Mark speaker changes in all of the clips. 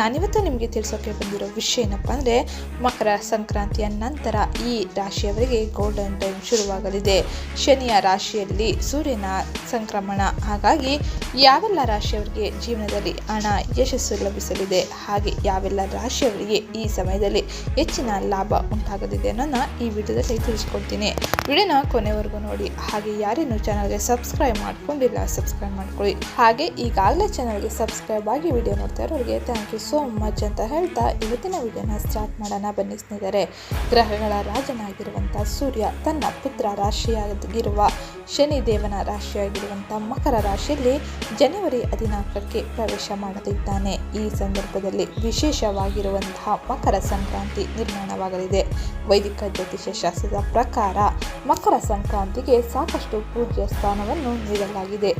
Speaker 1: ನಾನಿವತ್ತು ನಿಮಗೆ ತಿಳಿಸೋಕೆ ಬಂದಿರೋ ವಿಷಯ ಏನಪ್ಪ ಅಂದರೆ ಮಕರ ಸಂಕ್ರಾಂತಿಯ ನಂತರ ಈ ರಾಶಿಯವರಿಗೆ ಗೋಲ್ಡನ್ ಟೈಮ್ ಶುರುವಾಗಲಿದೆ. ಶನಿಯ ರಾಶಿಯಲ್ಲಿ ಸೂರ್ಯನ ಸಂಕ್ರಮಣ. ಹಾಗಾಗಿ ಯಾವೆಲ್ಲ ರಾಶಿಯವರಿಗೆ ಜೀವನದಲ್ಲಿ ಹಣ, ಯಶಸ್ಸು ಲಭಿಸಲಿದೆ, ಹಾಗೆ ಯಾವೆಲ್ಲ ರಾಶಿಯವರಿಗೆ ಈ ಸಮಯದಲ್ಲಿ ಹೆಚ್ಚಿನ ಲಾಭ ಉಂಟಾಗಲಿದೆ ಅನ್ನೋದನ್ನ ಈ ವಿಡಿಯೋದಲ್ಲಿ ತಿಳಿಸ್ಕೊಡ್ತೀನಿ. ವಿಡಿಯೋನ ಕೊನೆವರೆಗೂ ನೋಡಿ. ಹಾಗೆ ಯಾರೇನು ಚಾನಲ್ಗೆ ಸಬ್ಸ್ಕ್ರೈಬ್ ಮಾಡ್ಕೊಂಡಿಲ್ಲ ಸಬ್ಸ್ಕ್ರೈಬ್ ಮಾಡ್ಕೊಳ್ಳಿ. ಹಾಗೆ ಈಗಾಗಲೇ ಚಾನಲ್ಗೆ ಸಬ್ಸ್ಕ್ರೈಬ್ ಆಗಿ ವಿಡಿಯೋ ನೋಡ್ತಾ ಇರೋರಿಗೆ ಥ್ಯಾಂಕ್ ಯು ಸೋ ಮಚ್ ಅಂತ ಹೇಳ್ತಾ, ಇವತ್ತಿನ ವಿಡಿಯೋನ ಸ್ಟಾರ್ಟ್ ಮಾಡೋಣ ಬನ್ನಿ ಸ್ನೇಹಿತರೆ. ಗ್ರಹಗಳ ರಾಜನಾಗಿರುವಂಥ ಸೂರ್ಯ ತನ್ನ ಪುತ್ರ ರಾಶಿಯಾಗಿರುವ ಶನಿ ದೇವನ ರಾಶಿಯಾಗಿರುವಂಥ ಮಕರ ರಾಶಿಯಲ್ಲಿ ಜನವರಿ ಹದಿನಾಲ್ಕಕ್ಕೆ ಪ್ರವೇಶ ಮಾಡುತ್ತಿದ್ದಾನೆ ಈ ಸಂದರ್ಭದಲ್ಲಿ ವಿಶೇಷವಾಗಿರುವಂತಹ ಮಕರ ಸಂಕ್ರಾಂತಿ ನಿರ್ಮಾಣವಾಗಲಿದೆ. ವೈದಿಕ ಜ್ಯೋತಿಷ ಶಾಸ್ತ್ರದ ಪ್ರಕಾರ ಮಕರ ಸಂಕ್ರಾಂತಿಗೆ ಸಾಕಷ್ಟು ಪೂಜ್ಯ ಸ್ಥಾನವನ್ನು ನೀಡಲಾಗಿದೆ.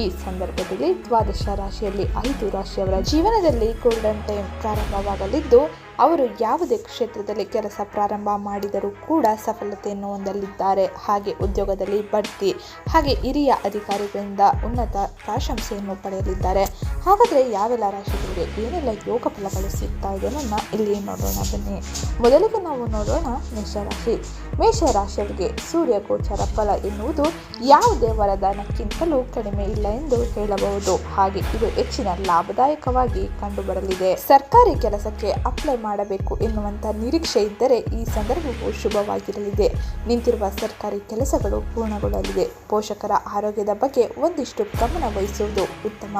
Speaker 1: ಈ ಸಂದರ್ಭದಲ್ಲಿ ದ್ವಾದಶ ರಾಶಿಯಲ್ಲಿ ಐದು ರಾಶಿಯವರ ಜೀವನದಲ್ಲಿ ಗೋಲ್ಡನ್ ಟೈಮ್ ಪ್ರಾರಂಭವಾಗಲಿದ್ದು, ಅವರು ಯಾವುದೇ ಕ್ಷೇತ್ರದಲ್ಲಿ ಕೆಲಸ ಪ್ರಾರಂಭ ಮಾಡಿದರೂ ಕೂಡ ಸಫಲತೆಯನ್ನು ಹೊಂದಲಿದ್ದಾರೆ. ಹಾಗೆ ಉದ್ಯೋಗದಲ್ಲಿ ಬಡ್ತಿ, ಹಾಗೆ ಹಿರಿಯ ಅಧಿಕಾರಿಗಳಿಂದ ಉನ್ನತ ಪ್ರಶಂಸೆಯನ್ನು ಪಡೆಯಲಿದ್ದಾರೆ. ಹಾಗಾದರೆ ಯಾವೆಲ್ಲ ರಾಶಿಗಳಿಗೆ ಏನೆಲ್ಲ ಯೋಗ ಫಲಗಳು ಸಿಗ್ತಾ ಇದೆ ಅನ್ನೋದನ್ನ ಇಲ್ಲಿ ನೋಡೋಣ, ಬನ್ನಿ. ಮೊದಲಿಗೆ ನಾವು ನೋಡೋಣ ಮೇಷರಾಶಿ. ಮೇಷರಾಶಿಯವರಿಗೆ ಸೂರ್ಯ ಗೋಚರ ಫಲ ಎನ್ನುವುದು ಯಾವುದೇ ವರದಾನಕ್ಕಿಂತಲೂ ಕಡಿಮೆ ಇಲ್ಲ ಎಂದು ಹೇಳಬಹುದು. ಹಾಗೆ ಇದು ಹೆಚ್ಚಿನ ಲಾಭದಾಯಕವಾಗಿ ಕಂಡುಬರಲಿದೆ. ಸರ್ಕಾರಿ ಕೆಲಸಕ್ಕೆ ಅಪ್ಲೈ ಮಾಡಬೇಕು ಎನ್ನುವಂತ ನಿರೀಕ್ಷೆ ಇದ್ದರೆ ಈ ಸಂದರ್ಭವು ಶುಭವಾಗಿರಲಿದೆ. ನಿಂತಿರುವ ಸರ್ಕಾರಿ ಕೆಲಸಗಳು ಪೂರ್ಣಗೊಳ್ಳಲಿದೆ ಪೋಷಕರ ಆರೋಗ್ಯದ ಬಗ್ಗೆ ಒಂದಿಷ್ಟು ಗಮನ ವಹಿಸುವುದು ಉತ್ತಮ.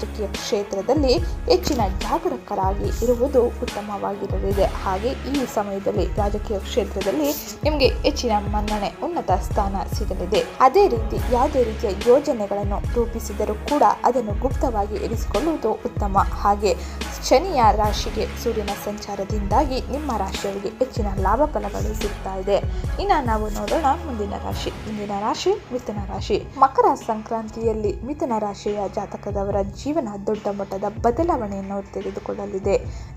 Speaker 1: ರಾಜಕೀಯ ಕ್ಷೇತ್ರದಲ್ಲಿ ಹೆಚ್ಚಿನ ಜಾಗರೂಕರಾಗಿ ಇರುವುದು ಉತ್ತಮವಾಗಿರಲಿದೆ. ಹಾಗೆ ಈ ಸಮಯದಲ್ಲಿ ರಾಜಕೀಯ ಕ್ಷೇತ್ರದಲ್ಲಿ ನಿಮಗೆ ಹೆಚ್ಚಿನ ಮನ್ನಣೆ, ಉನ್ನತ ಸ್ಥಾನ ಸಿಗಲಿದೆ. ಅದೇ ರೀತಿ ಯಾವುದೇ ರೀತಿಯ ಯೋಜನೆಗಳನ್ನು ರೂಪಿಸಿದರೂ ಕೂಡ ಅದನ್ನು ಗುಪ್ತವಾಗಿ ಇರಿಸಿಕೊಳ್ಳುವುದು ಉತ್ತಮ. ಹಾಗೆ ಶನಿಯ ರಾಶಿಗೆ ಸೂರ್ಯನ ಸಂಚಾರದಿಂದಾಗಿ ನಿಮ್ಮ ರಾಶಿಯವರಿಗೆ ಹೆಚ್ಚಿನ ಲಾಭ ಫಲಗಳು ಸಿಗ್ತಾ ಇದೆ. ಇನ್ನು ನಾವು ನೋಡೋಣ ಮುಂದಿನ ರಾಶಿ. ಮುಂದಿನ ರಾಶಿ ಮಿಥುನ ರಾಶಿ. ಮಕರ ಸಂಕ್ರಾಂತಿಯಲ್ಲಿ ಮಿಥುನ ರಾಶಿಯ ಜಾತಕದವರ ಜೀವನ ದೊಡ್ಡ ಮಟ್ಟದ ಬದಲಾವಣೆಯನ್ನು ತೆಗೆದುಕೊಳ್ಳಲಿದೆ.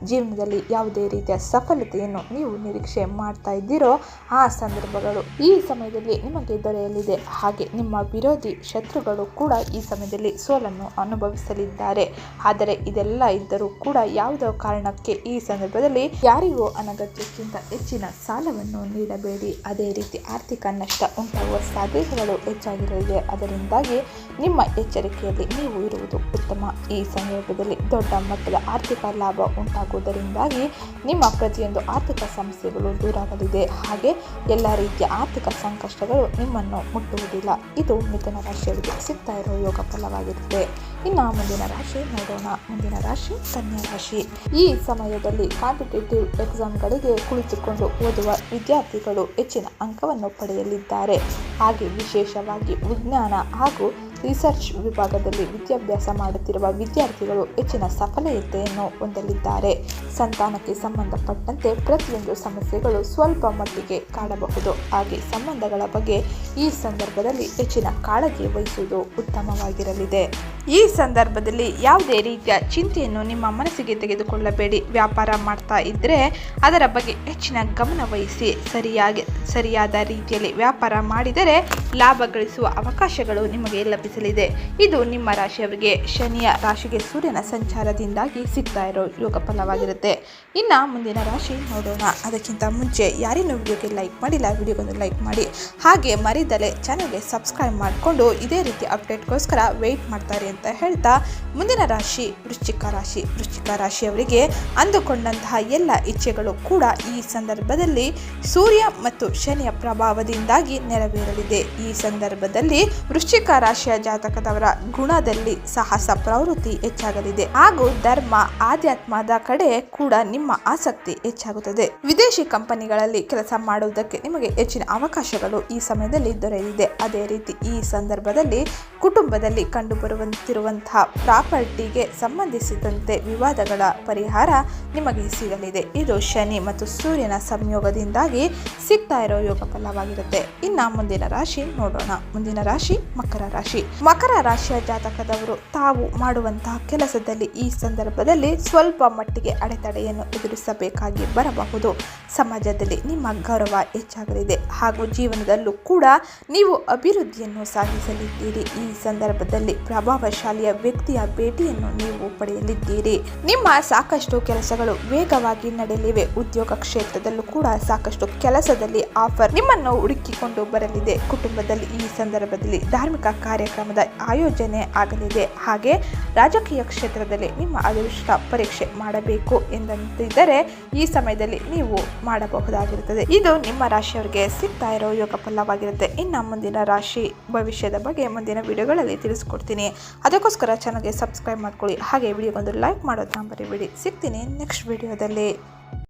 Speaker 1: ಜೀವನದಲ್ಲಿ ಯಾವುದೇ ರೀತಿಯ ಸಫಲತೆಯನ್ನು ನೀವು ನಿರೀಕ್ಷೆ ಮಾಡ್ತಾ ಇದ್ದೀರೋ, ಆ ಸಂದರ್ಭಗಳು ಈ ಸಮಯದಲ್ಲಿ ನಿಮಗೆ ದೊರೆಯಲಿದೆ. ಹಾಗೆ ನಿಮ್ಮ ವಿರೋಧಿ ಶತ್ರುಗಳು ಕೂಡ ಈ ಸಮಯದಲ್ಲಿ ಸೋಲನ್ನು ಅನುಭವಿಸಲಿದ್ದಾರೆ. ಆದರೆ ಇದೆಲ್ಲ ಇದ್ದರೂ ಕೂಡ ಯಾವುದೋ ಕಾರಣಕ್ಕೆ ಈ ಸಂದರ್ಭದಲ್ಲಿ ಯಾರಿಗೂ ಅನಗತ್ಯಕ್ಕಿಂತ ಹೆಚ್ಚಿನ ಸಾಲವನ್ನು ನೀಡಬೇಡಿ. ಅದೇ ರೀತಿ ಆರ್ಥಿಕ ನಷ್ಟ ಉಂಟಾಗುವ ಸಾಧ್ಯತೆಗಳು ಹೆಚ್ಚಾಗಿರಲಿದೆ. ಅದರಿಂದಾಗಿ ನಿಮ್ಮ ಎಚ್ಚರಿಕೆಯಲ್ಲಿ ನೀವು ಇರುವುದು ಉತ್ತಮ. ಈ ಸಂದರ್ಭದಲ್ಲಿ ದೊಡ್ಡ ಮಟ್ಟದ ಆರ್ಥಿಕ ಲಾಭ ಉಂಟಾಗುವುದರಿಂದಾಗಿ ನಿಮ್ಮ ಪ್ರತಿಯೊಂದು ಆರ್ಥಿಕ ಸಮಸ್ಯೆಗಳು ದೂರಾಗಲಿದೆ. ಹಾಗೆ ಎಲ್ಲ ರೀತಿಯ ಆರ್ಥಿಕ ಸಂಕಷ್ಟಗಳು ನಿಮ್ಮನ್ನು ಮುಟ್ಟುವುದಿಲ್ಲ. ಇದು ಮಿಥುನ ರಾಶಿಯಲ್ಲಿ ಸಿಗ್ತಾ ಇರೋ ಯೋಗ ಫಲವಾಗಿರುತ್ತೆ ಇನ್ನು ಮುಂದಿನ ರಾಶಿ ನೋಡೋಣ. ಮುಂದಿನ ರಾಶಿ ಕನ್ಯಾ ರಾಶಿ ಈ ಸಮಯದಲ್ಲಿ ಕಾಂಪಿಟೇಟಿವ್ ಎಕ್ಸಾಮ್ಗಳಿಗೆ ಕುಳಿತುಕೊಂಡು ಓದುವ ವಿದ್ಯಾರ್ಥಿಗಳು ಹೆಚ್ಚಿನ ಅಂಕವನ್ನು ಪಡೆಯಲಿದ್ದಾರೆ. ಹಾಗೆ ವಿಶೇಷವಾಗಿ ವಿಜ್ಞಾನ ಹಾಗೂ ರಿಸರ್ಚ್ ವಿಭಾಗದಲ್ಲಿ ವಿದ್ಯಾಭ್ಯಾಸ ಮಾಡುತ್ತಿರುವ ವಿದ್ಯಾರ್ಥಿಗಳು ಹೆಚ್ಚಿನ ಸಫಲತೆಯನ್ನು ಹೊಂದಲಿದ್ದಾರೆ. ಸಂತಾನಕ್ಕೆ ಸಂಬಂಧಪಟ್ಟಂತೆ ಪ್ರತಿಯೊಂದು ಸಮಸ್ಯೆಗಳು ಸ್ವಲ್ಪ ಮಟ್ಟಿಗೆ ಕಾಡಬಹುದು. ಹಾಗೆ ಸಂಬಂಧಗಳ ಬಗ್ಗೆ ಈ ಸಂದರ್ಭದಲ್ಲಿ ಹೆಚ್ಚಿನ ಕಾಳಜಿ ವಹಿಸುವುದು ಉತ್ತಮವಾಗಿರಲಿದೆ. ಈ ಸಂದರ್ಭದಲ್ಲಿ ಯಾವುದೇ ರೀತಿಯ ಚಿಂತೆಯನ್ನು ನಿಮ್ಮ ಮನಸ್ಸಿಗೆ ತೆಗೆದುಕೊಳ್ಳಬೇಡಿ. ವ್ಯಾಪಾರ ಮಾಡ್ತಾ ಇದ್ದರೆ ಅದರ ಬಗ್ಗೆ ಹೆಚ್ಚಿನ ಗಮನ ವಹಿಸಿ. ಸರಿಯಾಗಿ, ಸರಿಯಾದ ರೀತಿಯಲ್ಲಿ ವ್ಯಾಪಾರ ಮಾಡಿದರೆ ಲಾಭ ಗಳಿಸುವ ಅವಕಾಶಗಳು ನಿಮಗೆ ಲಭಿಸಲಿದೆ ಇದು ನಿಮ್ಮ ರಾಶಿಯವರಿಗೆ ಶನಿಯ ರಾಶಿಗೆ ಸೂರ್ಯನ ಸಂಚಾರದಿಂದಾಗಿ ಸಿಗ್ತಾ ಇರೋ ಯೋಗ ಫಲವಾಗಿರುತ್ತೆ. ಇನ್ನು ಮುಂದಿನ ರಾಶಿ ನೋಡೋಣ. ಅದಕ್ಕಿಂತ ಮುಂಚೆ ಯಾರೇನು ವಿಡಿಯೋಗೆ ಲೈಕ್ ಮಾಡಿಲ್ಲ, ವಿಡಿಯೋಗೊಂದು ಲೈಕ್ ಮಾಡಿ. ಹಾಗೆ ಮರಿದಲೆ ಚಾನಲ್ಗೆ ಸಬ್ಸ್ಕ್ರೈಬ್ ಮಾಡಿಕೊಂಡು ಇದೇ ರೀತಿ ಅಪ್ಡೇಟ್ಗೋಸ್ಕರ ವೆಯ್ಟ್ ಮಾಡ್ತಾರೆ ಅಂತ ಹೇಳ್ತಾ ಮುಂದಿನ ರಾಶಿ ವೃಶ್ಚಿಕ ರಾಶಿ. ವೃಶ್ಚಿಕ ರಾಶಿಯವರಿಗೆ ಅಂದುಕೊಂಡಂತಹ ಎಲ್ಲ ಇಚ್ಛೆಗಳು ಕೂಡ ಈ ಸಂದರ್ಭದಲ್ಲಿ ಸೂರ್ಯ ಮತ್ತು ಶನಿಯ ಪ್ರಭಾವದಿಂದಾಗಿ ನೆರವೇರಲಿದೆ. ಈ ಸಂದರ್ಭದಲ್ಲಿ ವೃಶ್ಚಿಕ ರಾಶಿಯ ಜಾತಕದವರ ಗುಣದಲ್ಲಿ ಸಾಹಸ ಪ್ರವೃತ್ತಿ ಹೆಚ್ಚಾಗಲಿದೆ. ಹಾಗೂ ಧರ್ಮ, ಆಧ್ಯಾತ್ಮದ ಕಡೆ ಕೂಡ ನಿಮ್ಮ ಆಸಕ್ತಿ ಹೆಚ್ಚಾಗುತ್ತದೆ. ವಿದೇಶಿ ಕಂಪನಿಗಳಲ್ಲಿ ಕೆಲಸ ಮಾಡುವುದಕ್ಕೆ ನಿಮಗೆ ಹೆಚ್ಚಿನ ಅವಕಾಶಗಳು ಈ ಸಮಯದಲ್ಲಿ ದೊರೆಯಲಿದೆ. ಅದೇ ರೀತಿ ಈ ಸಂದರ್ಭದಲ್ಲಿ ಕುಟುಂಬದಲ್ಲಿ ಕಂಡುಬರುವಂತಿರುವಂತಹ ಪ್ರಾಪರ್ಟಿಗೆ ಸಂಬಂಧಿಸಿದಂತೆ ವಿವಾದಗಳ ಪರಿಹಾರ ನಿಮಗೆ ಸಿಗಲಿದೆ. ಇದು ಶನಿ ಮತ್ತು ಸೂರ್ಯನ ಸಂಯೋಗದಿಂದಾಗಿ ಸಿಗ್ತಾ ಇರೋ ಯೋಗ ಫಲವಾಗಿರುತ್ತೆ ಇನ್ನು ಮುಂದಿನ ರಾಶಿ ನೋಡೋಣ. ಮುಂದಿನ ರಾಶಿ ಮಕರ ರಾಶಿ. ಮಕರ ರಾಶಿಯ ಜಾತಕದವರು, ತಾವು ಮಾಡುವಂತಹ ಕೆಲಸದಲ್ಲಿ ಈ ಸಂದರ್ಭದಲ್ಲಿ ಸ್ವಲ್ಪ ಮಟ್ಟಿಗೆ ಅಡೆತಡೆಯನ್ನು ಎದುರಿಸಬೇಕಾಗಿ ಬರಬಹುದು. ಸಮಾಜದಲ್ಲಿ ನಿಮ್ಮ ಗೌರವ ಹೆಚ್ಚಾಗಲಿದೆ ಹಾಗೂ ಜೀವನದಲ್ಲೂ ಕೂಡ ನೀವು ಅಭಿವೃದ್ಧಿಯನ್ನು ಸಾಧಿಸಲಿದ್ದೀರಿ. ಈ ಸಂದರ್ಭದಲ್ಲಿ ಪ್ರಭಾವಶಾಲಿಯ ವ್ಯಕ್ತಿಯ ಭೇಟಿಯನ್ನು ನೀವು ಪಡೆಯಲಿದ್ದೀರಿ. ನಿಮ್ಮ ಸಾಕಷ್ಟು ಕೆಲಸಗಳು ವೇಗವಾಗಿ ನಡೆಯಲಿವೆ. ಉದ್ಯೋಗ ಕ್ಷೇತ್ರದಲ್ಲೂ ಕೂಡ ಸಾಕಷ್ಟು ಕೆಲಸದಲ್ಲಿ ಆಫರ್ ನಿಮ್ಮನ್ನು ಹುಡುಕಿಕೊಂಡು ಬರಲಿದೆ. ಕುಟುಂಬದಲ್ಲಿ ಈ ಸಂದರ್ಭದಲ್ಲಿ ಧಾರ್ಮಿಕ ಕಾರ್ಯಕ್ರಮದ ಆಯೋಜನೆ ಆಗಲಿದೆ. ಹಾಗೆ ರಾಜಕೀಯ ಕ್ಷೇತ್ರದಲ್ಲಿ ನಿಮ್ಮ ಅದೃಷ್ಟ ಪರೀಕ್ಷೆ ಮಾಡಬೇಕು ಎಂದಂತಿದ್ದರೆ ಈ ಸಮಯದಲ್ಲಿ ನೀವು ಮಾಡಬಹುದಾಗಿರುತ್ತದೆ. ಇದು ನಿಮ್ಮ ರಾಶಿಯವರಿಗೆ ಸಿಗ್ತಾ ಇರೋ ಯೋಗ ಫಲವಾಗಿರುತ್ತೆ ಇನ್ನು ಮುಂದಿನ ರಾಶಿ ಭವಿಷ್ಯದ ಬಗ್ಗೆ ಮುಂದಿನ ವಿಡಿಯೋಗಳಲ್ಲಿ ತಿಳಿಸ್ಕೊಡ್ತೀನಿ. ಅದಕ್ಕೋಸ್ಕರ ಚಾನಲ್ಗೆ ಸಬ್ಸ್ಕ್ರೈಬ್ ಮಾಡ್ಕೊಳ್ಳಿ. ಹಾಗೆ ವಿಡಿಯೋಗೊಂದು ಲೈಕ್ ಮಾಡೋದನ್ನ ಬಿಡಿ ಸಿಗ್ತೀನಿ ನೆಕ್ಸ್ಟ್ ವಿಡಿಯೋದಲ್ಲಿ